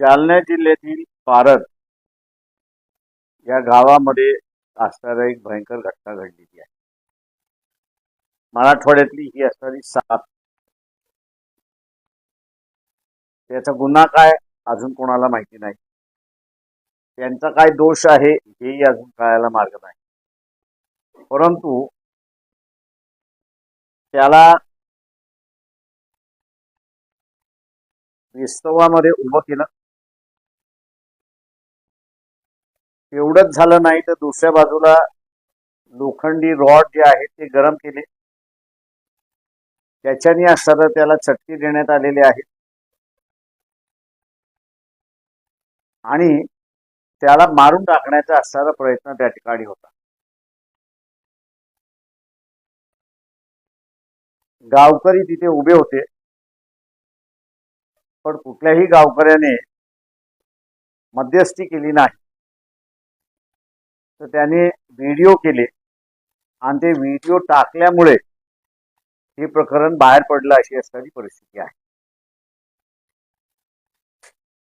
जालना जिल्ह्यातील पारद या गावामध्ये असणारा एक भयंकर घटना घडलेली आहे. मराठवाड्यातली ही असणारी साप. त्याचा गुन्हा काय अजून कोणाला माहिती नाही. त्यांचा काय दोष आहे हेही अजून कळायला मार्ग नाही. परंतु त्याला विस्तवामध्ये उभं केलं. एवढंच झालं नाही तर दुसऱ्या बाजूला लोखंडी रॉड जे आहेत ते गरम केले. त्याच्याने असताना त्याला चटके देण्यात आलेले आहे. आणि त्याला मारून टाकण्याचा असणारा प्रयत्न त्या ठिकाणी होता. गावकरी तिथे उभे होते. पण कुठल्याही गावकऱ्याने मध्यस्थी केली नाही. तर त्याने व्हिडिओ केले. आणि ते व्हिडिओ टाकल्यामुळे हे प्रकरण बाहेर पडलं अशी असणारी परिस्थिती आहे.